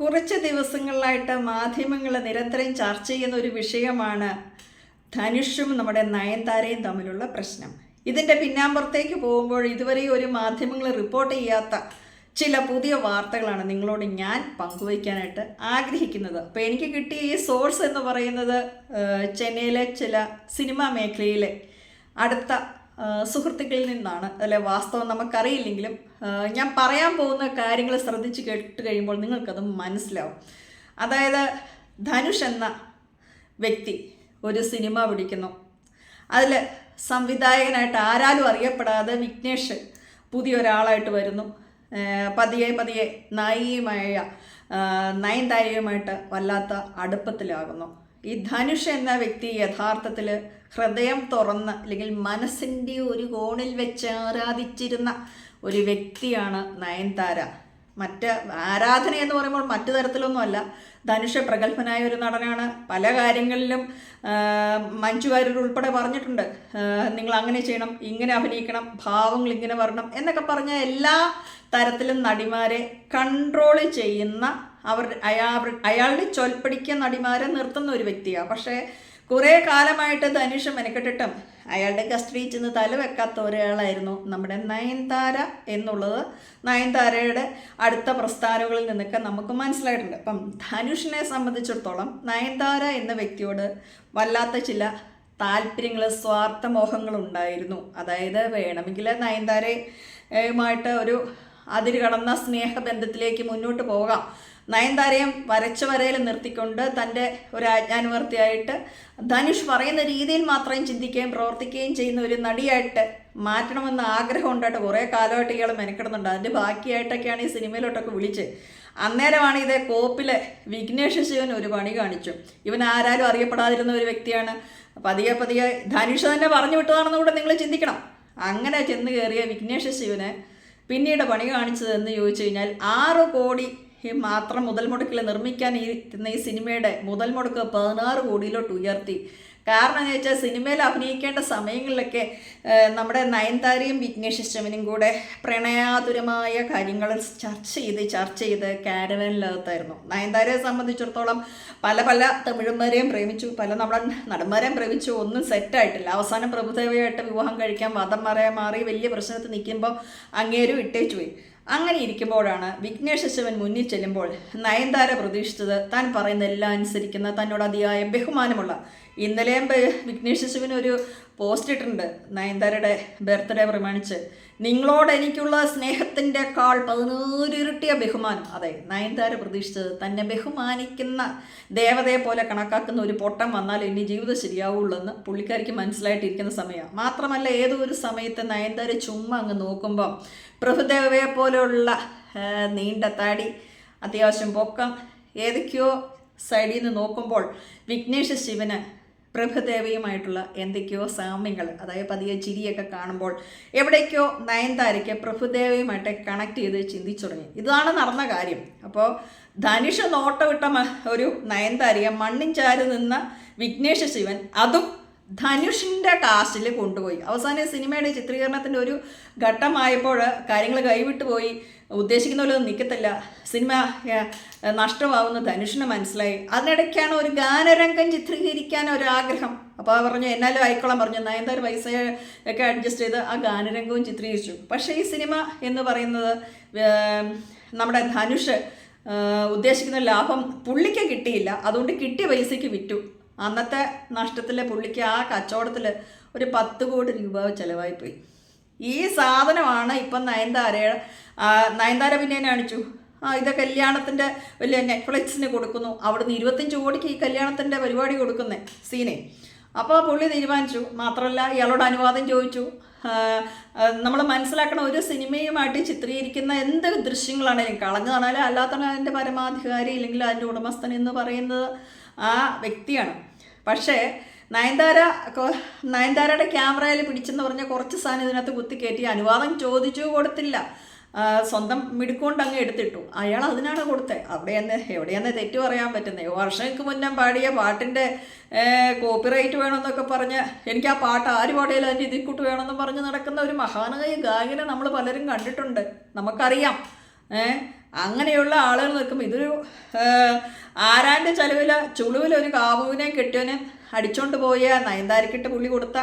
കുറച്ച് ദിവസങ്ങളിലായിട്ട് മാധ്യമങ്ങൾ നിരന്തരം ചർച്ച ചെയ്യുന്ന ഒരു വിഷയമാണ് ധനുഷും നമ്മുടെ നയൻതാരയും തമ്മിലുള്ള പ്രശ്നം. ഇതിന്റെ പിന്നാമ്പുറത്തേക്ക് പോകുമ്പോൾ ഇതുവരെ ഒരു മാധ്യമങ്ങൾ റിപ്പോർട്ട് ചെയ്യാത്ത ചില പുതിയ വാർത്തകളാണ് നിങ്ങളോട് ഞാൻ പങ്കുവയ്ക്കാനായിട്ട് ആഗ്രഹിക്കുന്നത്. അപ്പോൾ എനിക്ക് കിട്ടിയ ഈ സോഴ്സ് എന്ന് പറയുന്നത് ചെന്നൈയിലെ ചില സിനിമാ മേഖലയിലെ അടുത്ത സുഹൃത്തുക്കളിൽ നിന്നാണ്. അല്ലെ വാസ്തവം നമുക്കറിയില്ലെങ്കിലും ഞാൻ പറയാൻ പോകുന്ന കാര്യങ്ങൾ ശ്രദ്ധിച്ച് കേട്ട് കഴിയുമ്പോൾ നിങ്ങൾക്കത് മനസ്സിലാവും. അതായത് ധനുഷ് എന്ന വ്യക്തി ഒരു സിനിമ പിടിക്കുന്നു. അതിൽ സംവിധായകനായിട്ട് ആരാലും അറിയപ്പെടാതെ വിഘ്നേഷ് പുതിയൊരാളായിട്ട് വരുന്നു. പതിയെ പതിയെ നായികയുമായ ആ, നയൻതാരയുമായിട്ട് വല്ലാത്ത അടുപ്പത്തിലാകുന്നു. ഈ ധനുഷ് എന്ന വ്യക്തി യഥാർത്ഥത്തിൽ ഹൃദയം തുറന്ന് അല്ലെങ്കിൽ മനസ്സിന്റെ ഒരു കോണിൽ വെച്ച് ആരാധിച്ചിരുന്ന ഒരു വ്യക്തിയാണ് നയൻതാര. മറ്റ് ആരാധന എന്ന് പറയുമ്പോൾ മറ്റു തരത്തിലൊന്നുമല്ല. ധനുഷ് പ്രഗത്ഭനായ ഒരു നടനാണ്. പല കാര്യങ്ങളിലും മഞ്ജു ഉൾപ്പെടെ പറഞ്ഞിട്ടുണ്ട്. നിങ്ങൾ അങ്ങനെ ചെയ്യണം ഇങ്ങനെ അഭിനയിക്കണം ഭാവങ്ങൾ ഇങ്ങനെ വരണം എന്നൊക്കെ പറഞ്ഞ എല്ലാ തരത്തിലും നടിമാരെ കൺട്രോൾ ചെയ്യുന്ന അവർ അയാൾ അയാളുടെ ചൊൽപ്പടിക്ക നടിമാരെ നിർത്തുന്ന ഒരു വ്യക്തിയാണ് പക്ഷേ കുറേ കാലമായിട്ട് ധനുഷ് മെനക്കെട്ടിട്ടും അയാളുടെ കസ്റ്റഡിയിൽ ചെന്ന് തല വെക്കാത്ത ഒരാളായിരുന്നു നമ്മുടെ നയൻതാര എന്നുള്ളത്. നയൻതാരയുടെ അടുത്ത പ്രസ്ഥാനങ്ങളിൽ നിന്നൊക്കെ നമുക്ക് മനസ്സിലായിട്ടുണ്ട്. അപ്പം ധനുഷിനെ സംബന്ധിച്ചിടത്തോളം നയൻതാര എന്ന വ്യക്തിയോട് വല്ലാത്ത ചില താല്പര്യങ്ങൾ സ്വാർത്ഥ ഉണ്ടായിരുന്നു അതായത് വേണമെങ്കിൽ നയൻതാരയുമായിട്ട് ഒരു അതിരുകടന്ന സ്നേഹബന്ധത്തിലേക്ക് മുന്നോട്ട് പോകാം. നയൻതാരയും വരച്ച വരയിൽ നിർത്തിക്കൊണ്ട് തന്റെ ഒരു ആജ്ഞാനുവർത്തിയായിട്ട് ധനുഷ് പറയുന്ന രീതിയിൽ മാത്രം ചിന്തിക്കുകയും പ്രവർത്തിക്കുകയും ചെയ്യുന്ന ഒരു നടിയായിട്ട് മാറ്റണമെന്ന ആഗ്രഹം ഉണ്ടായിട്ട് കുറേ കാലമായിട്ട് ഇയാൾ മെനക്കിടുന്നുണ്ട്. അതിന്റെ ബാക്കിയായിട്ടൊക്കെയാണ് ഈ സിനിമയിലോട്ടൊക്കെ വിളിച്ച്. അന്നേരമാണ് ഇതേ കോപ്പിലെ വിഘ്നേഷ് ശിവൻ ഒരു പണി കാണിച്ചു. ഇവൻ ആരാലും അറിയപ്പെടാതിരുന്ന ഒരു വ്യക്തിയാണ്. പതിയെ പതിയെ ധനുഷ് തന്നെ പറഞ്ഞു വിട്ടതാണെന്ന് കൂടെ നിങ്ങൾ ചിന്തിക്കണം. അങ്ങനെ ചെന്ന് കയറിയ വിഘ്നേഷ് ശിവന് പിന്നീട് പണി കാണിച്ചതെന്ന് ചോദിച്ചു കഴിഞ്ഞാൽ ആറ് കോടി മാത്രം മുതൽ മുടക്കിൽ നിർമ്മിക്കാൻ ഈ ഈ സിനിമയുടെ മുതൽ മുടക്ക് പതിനാറ് കോടിയിലോട്ട് ഉയർത്തി. കാരണം എന്ന് വെച്ചാൽ സിനിമയിൽ അഭിനയിക്കേണ്ട സമയങ്ങളിലൊക്കെ നമ്മുടെ നയൻതാരയും വിഘ്നേഷ് ശ്രമനും കൂടെ പ്രണയാതുരമായ കാര്യങ്ങൾ ചർച്ച ചെയ്ത് ചർച്ച ചെയ്ത് കാരവനിലകത്തായിരുന്നു. നയൻതാരയെ സംബന്ധിച്ചിടത്തോളം പല പല തമിഴന്മാരെയും പ്രേമിച്ചു പല നമ്മുടെ നടന്മാരെയും പ്രേമിച്ചു ഒന്നും സെറ്റായിട്ടില്ല അവസാനം പ്രഭുദേവയായിട്ട് വിവാഹം കഴിക്കാൻ വധം മാറിയ മാറി വലിയ പ്രശ്നത്തിൽ നിൽക്കുമ്പോൾ അങ്ങേരും ഇട്ടേച്ചു പോയി അങ്ങനെ ഇരിക്കുമ്പോഴാണ് വിഘ്നേഷ് ശിവൻ മുന്നിൽ ചെല്ലുമ്പോൾ നയൻതാര പ്രതീക്ഷിച്ചത് താൻ പറയുന്ന എല്ലാം അനുസരിക്കുന്ന തന്നോട് അതിയായ ബഹുമാനമുള്ള ഇന്നലെയും വിഘ്നേഷ് ശിവൻ ഒരു പോസ്റ്റ് ഇട്ടിട്ടുണ്ട്. നയൻതാരയുടെ ബർത്ത്ഡേ പ്രമാണിച്ച്. നിങ്ങളോട് എനിക്കുള്ള സ്നേഹത്തിന്റെ കാൾ പതിനൂരിരട്ടിയ ബഹുമാനം. അതെ നയൻതാര പ്രതീക്ഷിച്ചത്. തന്നെ ബഹുമാനിക്കുന്ന ദേവതയെ പോലെ കണക്കാക്കുന്ന ഒരു പൊട്ടം വന്നാൽ ഇനി ജീവിതം ശരിയാവുള്ളൂ എന്ന് പുള്ളിക്കാരിക്ക് മനസ്സിലായിട്ടിരിക്കുന്ന സമയമാണ് മാത്രമല്ല ഏതോ ഒരു സമയത്ത് നയൻതാര ചുമ്മാ അങ്ങ് നോക്കുമ്പം പ്രഭുദേവയെ പോലെയുള്ള നീണ്ട താടി അത്യാവശ്യം പൊക്കം ഏതൊക്കെയോ സൈഡിൽ നിന്ന് നോക്കുമ്പോൾ വിഘ്നേഷ് ശിവന് പ്രഭുദേവയുമായിട്ടുള്ള എന്തൊക്കെയോ സാമ്യങ്ങൾ അതായത് പതിയെ ചിരിയൊക്കെ കാണുമ്പോൾ എവിടേക്കോ നയൻതാരയ്ക്ക് പ്രഭുദേവയുമായിട്ട് കണക്ട് ചെയ്ത് ചിന്തിച്ചു തുടങ്ങി ഇതാണ് നടന്ന കാര്യം. അപ്പോൾ ധനുഷ് നോട്ടവിട്ട മ- ഒരു നയൻതാരയെ മണ്ണിൻ ചാരി നിന്ന വിഘ്നേഷ ശിവൻ അതും ധനുഷിന്റെ കാസ്റ്റിൽ കൊണ്ടുപോയി. അവസാനം സിനിമയുടെ ചിത്രീകരണത്തിന്റെ ഒരു ഘട്ടമായപ്പോൾ കാര്യങ്ങൾ കൈവിട്ടു പോയി ഉദ്ദേശിക്കുന്ന പോലെ നിൽക്കത്തില്ല സിനിമ നഷ്ടമാവുന്ന. ധനുഷിന് മനസ്സിലായി. അതിനിടയ്ക്കാണ് ഒരു ഗാനരംഗം ചിത്രീകരിക്കാൻ ഒരു ആഗ്രഹം അപ്പോൾ പറഞ്ഞു എന്നാലും ആയിക്കോളാം പറഞ്ഞു. നയൻതാര പൈസ ഒക്കെ അഡ്ജസ്റ്റ് ചെയ്ത് ആ ഗാനരംഗവും ചിത്രീകരിച്ചു. പക്ഷേ ഈ സിനിമ എന്ന് പറയുന്നത് നമ്മുടെ ധനുഷ് ഉദ്ദേശിക്കുന്ന ലാഭം പുള്ളിക്ക് കിട്ടിയില്ല. അതുകൊണ്ട് കിട്ടിയ പൈസയ്ക്ക് വിറ്റു. അന്നത്തെ നഷ്ടത്തിലെ പുള്ളിക്ക് ആ കച്ചവടത്തിൽ ഒരു പത്ത് കോടി രൂപ ചിലവായിപ്പോയി. ഈ സാധനമാണ് ഇപ്പം നയൻതാരയുടെ ആ, നയൻതാര പിന്നെ കാണിച്ചു. ആ ഇത് കല്യാണത്തിന്റെ വലിയ നെറ്റ്ഫ്ലിക്സിന് കൊടുക്കുന്നു. അവിടുന്ന് ഇരുപത്തഞ്ച് കോടിക്ക് ഈ കല്യാണത്തിന്റെ പരിപാടി കൊടുക്കുന്നേ സീനെ. അപ്പോൾ പുള്ളി തീരുമാനിച്ചു. മാത്രമല്ല ഇയാളോട് അനുവാദം ചോദിച്ചു. നമ്മൾ മനസ്സിലാക്കണ ഒരു സിനിമയുമായിട്ട് ചിത്രീകരിക്കുന്ന എന്ത് ദൃശ്യങ്ങളാണെങ്കിലും കളഞ്ഞതാണെങ്കിലും അല്ലാത്തതാണ് അതിന്റെ പരമാധികാരി ഇല്ലെങ്കിൽ അതിന്റെ ഉടമസ്ഥൻ എന്ന് പറയുന്നത് ആ വ്യക്തിയാണ്. പക്ഷേ നയൻതാര നയൻതാരയുടെ ക്യാമറയിൽ പിടിച്ചെന്ന് പറഞ്ഞ കുറച്ച് സാധനം ഇതിനകത്ത് കുത്തി കയറ്റി അനുവാദം ചോദിച്ചു കൊടുത്തില്ല. സ്വന്തം മിടുക്കൊണ്ട് അങ്ങ് എടുത്തിട്ടു. അയാൾ അതിനാണ് കൊടുത്തത് അവിടെ തന്നെ എവിടെയെന്ന് തെറ്റു പറയാൻ പറ്റുന്നത് വർഷങ്ങൾക്ക് മുന്നേ പാടിയ പാട്ടിന്റെ കോപ്പിറൈറ്റ് വേണമെന്നൊക്കെ പറഞ്ഞ് എനിക്ക് ആ പാട്ട് ആര് പാടിയാലും അതിന്റെ ഇതിക്കൂട്ട് വേണമെന്ന് പറഞ്ഞ് നടക്കുന്ന ഒരു മഹാനായ ഗായകനെ നമ്മൾ പലരും കണ്ടിട്ടുണ്ട്. നമുക്കറിയാം. അങ്ങനെയുള്ള ആളുകൾ നിൽക്കുമ്പോൾ ഇതൊരു ആരാന്റെ ചെലവിൽ ചുളുവിൽ ഒരു കാവുവിനെ കെട്ടിയവനെ അടിച്ചോണ്ട് പോയ നയൻതാരക്കിട്ട് പുള്ളി കൊടുത്ത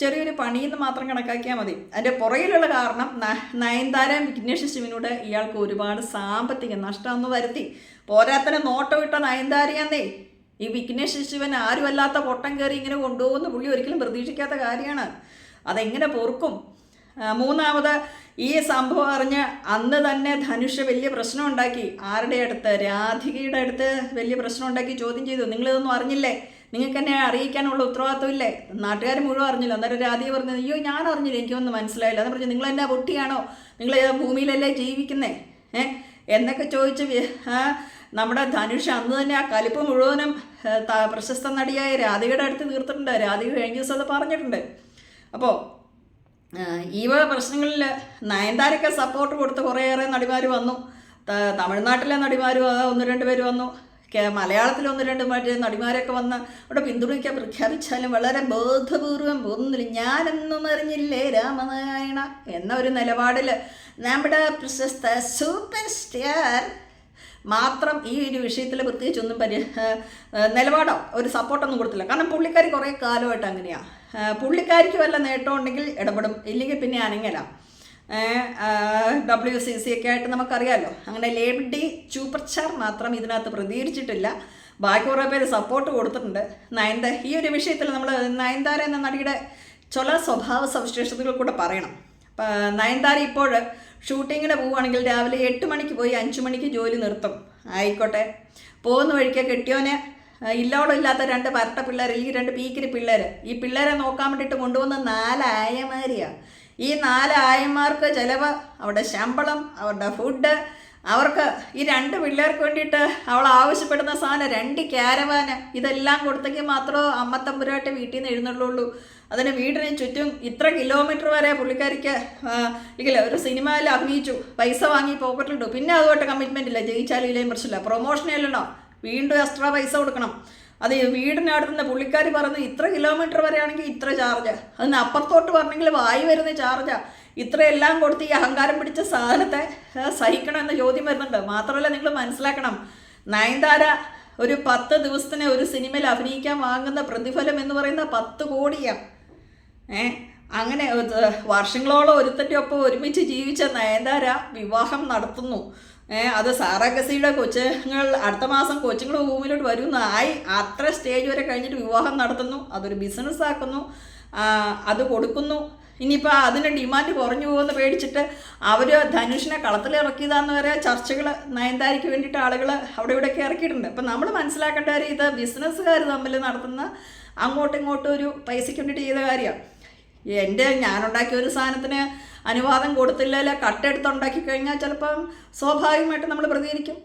ചെറിയൊരു പണിയെന്ന് മാത്രം കണക്കാക്കിയാൽ മതി. അതിന്റെ പുറകിലുള്ള കാരണം നയൻതാര വിഘ്നേഷ് ശിവനോട് ഇയാൾക്ക് ഒരുപാട് സാമ്പത്തിക നഷ്ടം ഒന്ന് വരുത്തി. പോരാത്തന്നെ നോട്ടം ഇട്ട നയൻതാരയാന്നേ. ഈ വിഘ്നേഷ് ശിവൻ ആരുമല്ലാത്ത പൊട്ടം കയറി ഇങ്ങനെ കൊണ്ടുപോകുന്ന പുള്ളി ഒരിക്കലും പ്രതീക്ഷിക്കാത്ത കാര്യമാണ്. അതെങ്ങനെ പൊറുക്കും? മൂന്നാമത് ഈ സംഭവം അറിഞ്ഞ് അന്ന് തന്നെ ധനുഷ് വലിയ പ്രശ്നം ഉണ്ടാക്കി. ആരുടെ അടുത്ത്? രാധികയുടെ അടുത്ത് വലിയ പ്രശ്നം ഉണ്ടാക്കി ചോദ്യം ചെയ്തു. നിങ്ങളിതൊന്നും അറിഞ്ഞില്ലേ? നിങ്ങൾക്ക് എന്നെ അറിയിക്കാനുള്ള ഉത്തരവാദിത്വം ഇല്ലേ? നാട്ടുകാർ മുഴുവൻ അറിഞ്ഞില്ല? അന്നേരം രാധിയെ പറഞ്ഞു അയ്യോ ഞാൻ അറിഞ്ഞില്ല എനിക്കൊന്നും മനസ്സിലായില്ല. എന്ന് പറഞ്ഞു നിങ്ങൾ എന്നാ പൊട്ടിയാണോ? നിങ്ങൾ ഏതാ ഭൂമിയിലല്ലേ ജീവിക്കുന്നേ? ഏഹ് എന്നൊക്കെ ചോദിച്ച് നമ്മുടെ ധനുഷ് അന്ന് തന്നെ ആ കലിപ്പ് മുഴുവനും പ്രശസ്ത നടിയായ രാധികയുടെ അടുത്ത് തീർത്തിട്ടുണ്ട്. രാധിക കഴിഞ്ഞ ദിവസം അത് പറഞ്ഞിട്ടുണ്ട്. അപ്പോൾ ഈ പ്രശ്നങ്ങളിൽ നയൻതാരൊക്കെ സപ്പോർട്ട് കൊടുത്ത് കുറേയേറെ നടിമാർ വന്നു. തമിഴ്നാട്ടിലെ നടിമാരും ഒന്ന് രണ്ട് പേര് വന്നു. മലയാളത്തിൽ ഒന്ന് രണ്ട് മറ്റേ നടിമാരൊക്കെ വന്ന് അവിടെ പിന്തുണയ്ക്കാൻ പ്രഖ്യാപിച്ചാലും വളരെ ബോധപൂർവം ഒന്നില്ല ഞാനൊന്നും അറിഞ്ഞില്ലേ രാമനാരായണ എന്ന ഒരു നിലപാടിൽ നമ്മുടെ പ്രശസ്ത സൂപ്പർ സ്റ്റാർ മാത്രം ഈ ഒരു വിഷയത്തിൽ പ്രത്യേകിച്ചൊന്നും പരി നിലപാടോ ഒരു സപ്പോർട്ടൊന്നും കൊടുത്തില്ല. കാരണം പുള്ളിക്കാരി കുറേ കാലമായിട്ട് അങ്ങനെയാണ് പുള്ളിക്കാരിക്ക് വല്ല നേട്ടം ഉണ്ടെങ്കിൽ ഇടപെടും. ഇല്ലെങ്കിൽ പിന്നെ അനങ്ങല. ഡബ്ല്യു സി സി ഒക്കെ ആയിട്ട് നമുക്കറിയാമല്ലോ അങ്ങനെ ലേഡി ചൂപ്പർചാർ മാത്രം ഇതിനകത്ത് പ്രതികരിച്ചിട്ടില്ല. ബാക്കി കുറേ പേര് സപ്പോർട്ട് കൊടുത്തിട്ടുണ്ട്. നയൻത ഈ ഒരു വിഷയത്തിൽ നമ്മൾ നയൻതാര എന്ന നടിയുടെ ചില സ്വഭാവ സവിശേഷതകൾ കൂടെ പറയണം. നയൻതാര ഇപ്പോൾ ഷൂട്ടിങ്ങിന് പോവുകയാണെങ്കിൽ രാവിലെ എട്ട് മണിക്ക് പോയി അഞ്ച് മണിക്ക് ജോലി നിർത്തും. ആയിക്കോട്ടെ. പോകുന്ന വഴിക്ക് കെട്ടിയോനെ ഇല്ലാത്ത രണ്ട് പരട്ട പിള്ളേർ ഈ രണ്ട് പീക്കിരി പിള്ളേർ ഈ പിള്ളേരെ നോക്കാൻ വേണ്ടിയിട്ട് കൊണ്ടുവന്ന നാല് ആയമാരിയാണ് ഈ നാല് ആയന്മാർക്ക് ചിലവ് അവരുടെ ശമ്പളം അവരുടെ ഫുഡ് അവർക്ക് ഈ രണ്ട് പിള്ളേർക്ക് വേണ്ടിയിട്ട് അവൾ ആവശ്യപ്പെടുന്ന സാധനം രണ്ട് ക്യാരവാന് ഇതെല്ലാം കൊടുത്തെങ്കിൽ മാത്രമേ അമ്മത്തമ്പുരായിട്ട് വീട്ടിൽ നിന്ന് എഴുന്നള്ളുള്ളൂ. അതിന് വീടിന് ചുറ്റും ഇത്ര കിലോമീറ്റർ വരെ പുള്ളിക്കാരിക്ക് ഇല്ല ഒരു സിനിമയിൽ അഭിനയിച്ചു. പൈസ വാങ്ങി പോക്കറ്റിലിട്ടു. പിന്നെ അതുമായിട്ട് കമ്മിറ്റ്മെന്റ് ഇല്ല. ജയിച്ചാലും ഇല്ലേയും പ്രശ്നമില്ല പ്രൊമോഷൻ വീണ്ടും എക്സ്ട്രാ പൈസ കൊടുക്കണം. അത് ഈ വീടിനടുത്ത് നിന്ന് പുള്ളിക്കാരി പറഞ്ഞു ഇത്ര കിലോമീറ്റർ വരെയാണെങ്കിൽ ഇത്ര ചാർജ് അതിന് അപ്പുറത്തോട്ട് പറഞ്ഞെങ്കിൽ വായി വരുന്ന ചാർജാ ഇത്രയെല്ലാം കൊടുത്ത് ഈ അഹങ്കാരം പിടിച്ച സാധനത്തെ സഹിക്കണം എന്ന ചോദ്യം വരുന്നുണ്ട്. മാത്രമല്ല നിങ്ങൾ മനസ്സിലാക്കണം നയൻതാര ഒരു പത്ത് ദിവസത്തിന് ഒരു സിനിമയിൽ അഭിനയിക്കാൻ വാങ്ങുന്ന പ്രതിഫലം എന്ന് പറയുന്ന പത്ത് കോടിയാണ് ഏ? അങ്ങനെ വർഷങ്ങളോളം ഒരുത്തന്റെ ഒപ്പം ഒരുമിച്ച് ജീവിച്ച നയൻതാര വിവാഹം നടത്തുന്നു. അത് സാറാഗസിയുടെ കൊച്ചുങ്ങൾ അടുത്ത മാസം കൊച്ചുങ്ങൾ ഭൂമിയിലോട്ട് വരുന്നതായി അത്ര സ്റ്റേജ് വരെ കഴിഞ്ഞിട്ട് വിവാഹം നടത്തുന്നു. അതൊരു ബിസിനസ് ആക്കുന്നു. അത് കൊടുക്കുന്നു. ഇനിയിപ്പോൾ അതിന് ഡിമാൻഡ് കുറഞ്ഞു പോകുമെന്ന് പേടിച്ചിട്ട് അവർ ധനുഷിനെ കളത്തിലിറക്കിയതാന്ന് വരെ ചർച്ചകൾ നയൻതാരിക്ക് വേണ്ടിയിട്ട് ആളുകൾ അവിടെ ഇവിടെയൊക്കെ ഇറക്കിയിട്ടുണ്ട്. അപ്പം നമ്മൾ മനസ്സിലാക്കേണ്ട കാര്യം ഇത് ബിസിനസ്സുകാർ തമ്മിൽ നടത്തുന്ന അങ്ങോട്ടും ഇങ്ങോട്ടും ഒരു പൈസയ്ക്ക് വേണ്ടിയിട്ട് ചെയ്ത കാര്യമാണ്. എന്റെ ഞാനുണ്ടാക്കിയ ഒരു സാധനത്തിന് അനുവാദം കൊടുത്തില്ല കട്ടെടുത്തുണ്ടാക്കി കഴിഞ്ഞാൽ ചിലപ്പം സ്വാഭാവികമായിട്ട് നമ്മൾ പ്രതികരിക്കും.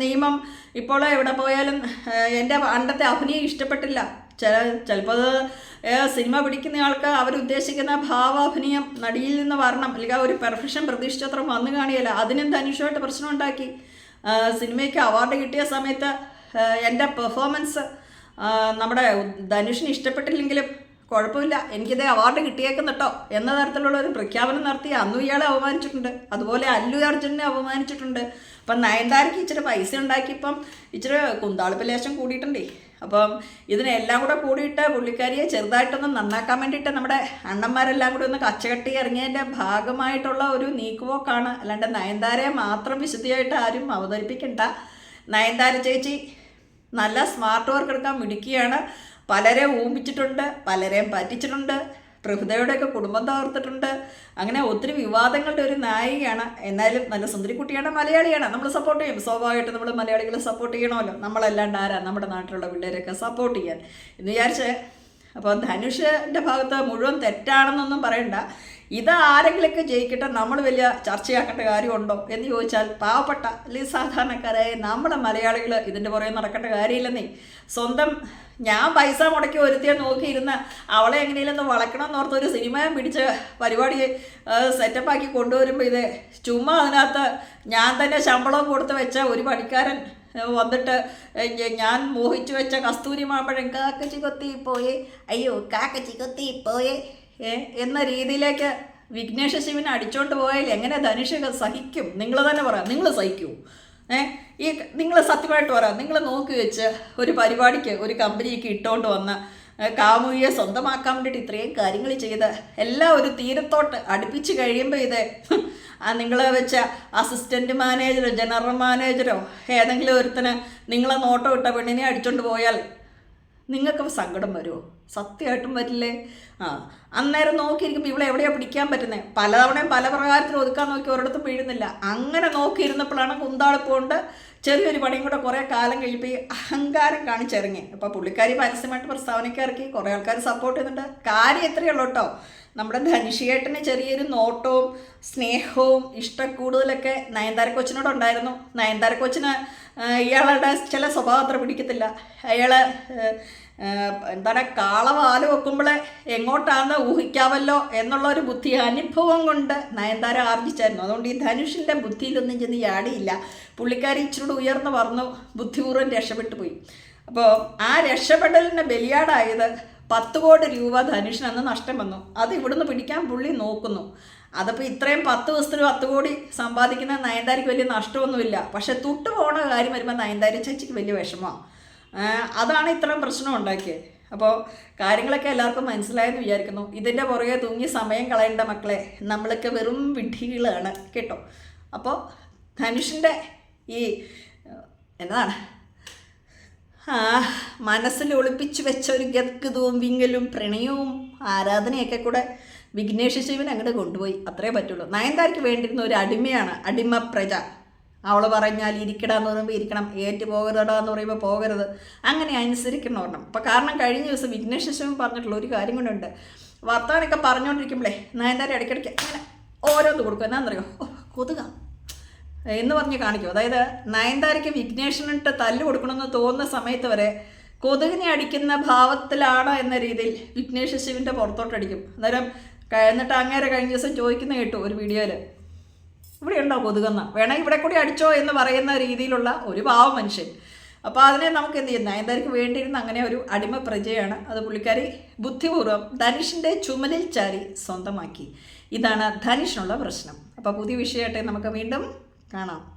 നിയമം ഇപ്പോൾ എവിടെ പോയാലും എന്റെ പണ്ടത്തെ അഭിനയം ഇഷ്ടപ്പെട്ടില്ല. ചില ചിലപ്പോൾ സിനിമ പിടിക്കുന്ന ആൾക്ക് അവരുദ്ദേശിക്കുന്ന ഭാവാഭിനയം നടിയിൽ നിന്ന് വരണം അല്ലെങ്കിൽ ഒരു പെർഫെക്ഷൻ പ്രതീക്ഷിച്ചത്ര വന്നു കാണിയല്ല. അതിനും പ്രശ്നം ഉണ്ടാക്കി സിനിമയ്ക്ക് അവാർഡ് കിട്ടിയ സമയത്ത് എന്റെ പെർഫോമൻസ് നമ്മുടെ ധനുഷിന് ഇഷ്ടപ്പെട്ടില്ലെങ്കിലും കുഴപ്പമില്ല. എനിക്കിതേ അവാർഡ് കിട്ടിയേക്കും കേട്ടോ എന്ന തരത്തിലുള്ള ഒരു പ്രഖ്യാപനം നടത്തി അന്നു ഇയാളെ അപമാനിച്ചിട്ടുണ്ട് അതുപോലെ അല്ലു അർജുനെ അപമാനിച്ചിട്ടുണ്ട് അപ്പം നയൻതാരയ്ക്ക് ഇച്ചിരി പൈസ ഉണ്ടാക്കിയപ്പം ഇച്ചിരി കുന്താളിപ്പ് ലേശം കൂടിയിട്ടുണ്ടേ. അപ്പം ഇതിനെല്ലാം കൂടെ കൂടിയിട്ട് പുള്ളിക്കാരിയെ ചെറുതായിട്ടൊന്ന് നന്നാക്കാൻ വേണ്ടിയിട്ട് നമ്മുടെ അണ്ണന്മാരെല്ലാം കൂടി ഒന്ന് കച്ചകെട്ടി ഇറങ്ങിയതിന്റെ ഭാഗമായിട്ടുള്ള ഒരു നീക്കുപോക്കാണ്. അല്ലാണ്ട് നയൻതാരയെ മാത്രം വിശുദ്ധിയായിട്ട് ആരും അവതരിപ്പിക്കണ്ട. നയൻതാര ചേച്ചി നല്ല സ്മാർട്ട് വർക്ക് എടുക്കാൻ മിടുക്കിയാണ്. പലരെ ഊമ്പിച്ചിട്ടുണ്ട് പലരെയും പറ്റിച്ചിട്ടുണ്ട് പ്രഭുതയുടെയൊക്കെ കുടുംബം തകർത്തിട്ടുണ്ട്. അങ്ങനെ ഒത്തിരി വിവാദങ്ങളുടെ ഒരു നായികയാണ്. എന്നാലും നല്ല സുന്ദരിക്കുട്ടിയാണ് മലയാളിയാണ്. നമ്മൾ സപ്പോർട്ട് ചെയ്യും. സ്വാഭാവികമായിട്ട് നമ്മൾ മലയാളികളെ സപ്പോർട്ട് ചെയ്യണമല്ലോ. നമ്മളല്ലാണ്ട് ആരാ നമ്മുടെ നാട്ടിലുള്ള പിള്ളേരെയൊക്കെ സപ്പോർട്ട് ചെയ്യാൻ? എന്ന് വിചാരിച്ച് അപ്പോൾ ധനുഷിന്റെ ഭാഗത്ത് മുഴുവൻ തെറ്റാണെന്നൊന്നും പറയണ്ട. ഇത് ആരെങ്കിലൊക്കെ ജയിക്കട്ടെ നമ്മൾ വലിയ ചർച്ചയാക്കേണ്ട കാര്യമുണ്ടോ എന്ന് ചോദിച്ചാൽ പാവപ്പെട്ട അല്ലെങ്കിൽ സാധാരണക്കാരായ നമ്മളെ മലയാളികൾ ഇതിന്റെ പുറകെ നടക്കേണ്ട കാര്യമില്ലെന്നേ. സ്വന്തം ഞാൻ പൈസ മുടക്കി ഒരുത്തിയെ നോക്കിയിരുന്ന അവളെ എങ്ങനെയും ഒന്ന് വളക്കണം എന്നോർത്ത് ഒരു സിനിമയും പിടിച്ച് പരിപാടി സെറ്റപ്പാക്കി കൊണ്ടുവരുമ്പോൾ ഇത് ചുമ്മാ അതിനകത്ത് ഞാൻ തന്നെ ശമ്പളം കൊടുത്ത് വെച്ച ഒരു പണിക്കാരൻ വന്നിട്ട് ഞാൻ മോഹിച്ചു വെച്ച കസ്തൂരി മാമ്പഴം കാക്കച്ചി കൊത്തി പോയേ അയ്യോ കാക്കച്ചി കൊത്തി പോയേ ഏ എന്ന രീതിയിലേക്ക് വിഘ്നേഷ ശിവനെ അടിച്ചോണ്ട് പോയാൽ എങ്ങനെ ധനുഷ് സഹിക്കും? നിങ്ങൾ തന്നെ പറയാം നിങ്ങൾ സഹിക്കൂ. ഏ ഈ നിങ്ങൾ സത്യമായിട്ട് പറയാം നിങ്ങൾ നോക്കി വെച്ച് ഒരു പരിപാടിക്ക് ഒരു കമ്പനിക്ക് ഇട്ടുകൊണ്ട് വന്ന കാമുകിയെ സ്വന്തമാക്കാൻ വേണ്ടിയിട്ട് ഇത്രയും കാര്യങ്ങൾ ചെയ്ത് എല്ലാം ഒരു തീരത്തോട്ട് അടുപ്പിച്ച് കഴിയുമ്പോൾ ഇത് നിങ്ങൾ വെച്ച അസിസ്റ്റന്റ് മാനേജറോ ജനറൽ മാനേജറോ ഏതെങ്കിലും ഒരുത്തന് നിങ്ങളെ നോട്ടം ഇട്ട പെണ്ണിനെ അടിച്ചോണ്ട് പോയാൽ നിങ്ങൾക്ക് സങ്കടം വരുമോ സത്യമായിട്ടും വരില്ലേ? ആ അന്നേരം നോക്കിയിരിക്കുമ്പോൾ ഇവിടെ എവിടെയാണ് പിടിക്കാൻ പറ്റുന്നത് പലതവണയും പല പ്രകാരത്തിൽ ഒതുക്കാൻ നോക്കി ഒരിടത്തും വീഴുന്നില്ല. അങ്ങനെ നോക്കിയിരുന്നപ്പോഴാണ് കുന്താളിപ്പോണ്ട് ചെറിയൊരു പണിയും കൂടെ കുറേ കാലം ഈ അഹങ്കാരം കാണിച്ചിറങ്ങി. അപ്പോൾ പുള്ളിക്കാരി പരസ്യമായിട്ട് പ്രസ്താവനയ്ക്ക് ഇറക്കി. കുറേ ആൾക്കാർ സപ്പോർട്ട് ചെയ്യുന്നുണ്ട്. കാര്യം എത്രയേ ഉള്ളൂ കേട്ടോ. നമ്മുടെ ധനുഷിയേട്ടന് ചെറിയൊരു നോട്ടവും സ്നേഹവും ഇഷ്ടക്കൂടുതലൊക്കെ നയൻതാര കൊച്ചിനോടുണ്ടായിരുന്നു നയൻതാര കൊച്ചിന് ഇയാളുടെ ചില സ്വഭാവം അത്ര പിടിക്കത്തില്ല. അയാൾ എന്താണ് കാളവാൽ വെക്കുമ്പോൾ എങ്ങോട്ടാണെന്ന് ഊഹിക്കാമല്ലോ എന്നുള്ള ഒരു ബുദ്ധി അനുഭവം കൊണ്ട് നയൻതാര ആർജിച്ചായിരുന്നു. അതുകൊണ്ട് ഈ ധനുഷിന്റെ ബുദ്ധിയിലൊന്നും ചെന്ന് യാടിയില്ല പുള്ളിക്കാരി ഇച്ചിരി ഉയർന്നു പറഞ്ഞു ബുദ്ധിപൂർവം രക്ഷപ്പെട്ടു പോയി. അപ്പോൾ ആ രക്ഷപ്പെടലിന് ബലിയാടായത് പത്ത് കോടി രൂപ ധനുഷിന് അന്ന് നഷ്ടം വന്നു. അത് ഇവിടുന്ന് പിടിക്കാൻ പുള്ളി നോക്കുന്നു. അതപ്പോൾ ഇത്രയും പത്ത് ദിവസത്തിന് പത്ത് കോടി സമ്പാദിക്കുന്ന നയൻതാരിക്ക് വലിയ നഷ്ടമൊന്നുമില്ല. പക്ഷെ തൊട്ട് പോണ കാര്യം വരുമ്പോൾ നയൻതാരി ചേച്ചിക്ക് വലിയ വിഷമമാണ് അതാണ് ഇത്രയും പ്രശ്നം ഉണ്ടാക്കിയത് അപ്പോൾ കാര്യങ്ങളൊക്കെ എല്ലാവർക്കും മനസ്സിലായെന്ന് വിചാരിക്കുന്നു. ഇതിന്റെ പുറകെ തൂങ്ങി സമയം കളയേണ്ട മക്കളെ നമ്മളൊക്കെ വെറും വിഡ്ഢികളാണ് കേട്ടോ. അപ്പോൾ ധനുഷിന്റെ ഈ എന്നതാണ്? ആ മനസ്സിൽ ഒളിപ്പിച്ചു വെച്ച ഒരു ഗദ്ഗതവും വിങ്ങലും പ്രണയവും ആരാധനയൊക്കെ കൂടെ വിഘ്നേഷ് ശിവൻ അങ്ങോട്ട് കൊണ്ടുപോയി. അത്രേ പറ്റുള്ളൂ. നയൻതാരയ്ക്ക് വേണ്ടിയിരുന്ന ഒരു അടിമയാണ് അടിമ പ്രജ അവൾ പറഞ്ഞാൽ ഇരിക്കടാ എന്ന് പറയുമ്പോൾ ഇരിക്കണം ഏറ്റു പോകരുതടാ എന്ന് പറയുമ്പോൾ പോകരുത്. അങ്ങനെ അനുസരിക്കണം ഒരെണ്ണം. അപ്പോൾ കാരണം കഴിഞ്ഞ ദിവസം വിഘ്നേഷ് പറഞ്ഞിട്ടുള്ള ഒരു കാര്യം കൊണ്ടുണ്ട് വർത്തമാനമൊക്കെ പറഞ്ഞുകൊണ്ടിരിക്കുമ്പോഴേ നയൻതാര ഇടയ്ക്കിടയ്ക്ക് അങ്ങനെ ഓരോന്ന് കൊടുക്കും. എന്നാന്നറിയോ ഓ കൊതുക. എന്ന് പറഞ്ഞ് കാണിക്കും. അതായത് നയൻതാരയ്ക്ക് വിഘ്നേഷനിട്ട് തല്ല് കൊടുക്കണമെന്ന് തോന്നുന്ന സമയത്ത് വരെ കൊതുകിനെ അടിക്കുന്ന ഭാവത്തിലാണ് എന്ന രീതിയിൽ വിഘ്നേഷ് ശിവന്റെ പുറത്തോട്ടടിക്കും. അന്നേരം എന്നിട്ട് അങ്ങേരെ കഴിഞ്ഞ ദിവസം ചോദിക്കുന്ന കേട്ടു ഒരു വീഡിയോയിൽ ഇവിടെ ഉണ്ടോ കൊതുകെന്ന്? വേണേ ഇവിടെ കൂടി അടിച്ചോ എന്ന് പറയുന്ന രീതിയിലുള്ള ഒരു പാവ മനുഷ്യൻ. അപ്പോൾ അതിനെ നമുക്ക് എന്ത് ചെയ്യുന്ന? നയൻതാരയ്ക്ക് വേണ്ടിയിരുന്ന അങ്ങനെ ഒരു അടിമ പ്രജയാണ് അത് പുള്ളിക്കാരി ബുദ്ധിപൂർവം ധനുഷിന്റെ ചുമലിൽ ചാരി സ്വന്തമാക്കി. ഇതാണ് ധനുഷിനുള്ള പ്രശ്നം. അപ്പോൾ പുതിയ വിഷയമായിട്ട് നമുക്ക് വീണ്ടും കാണാം.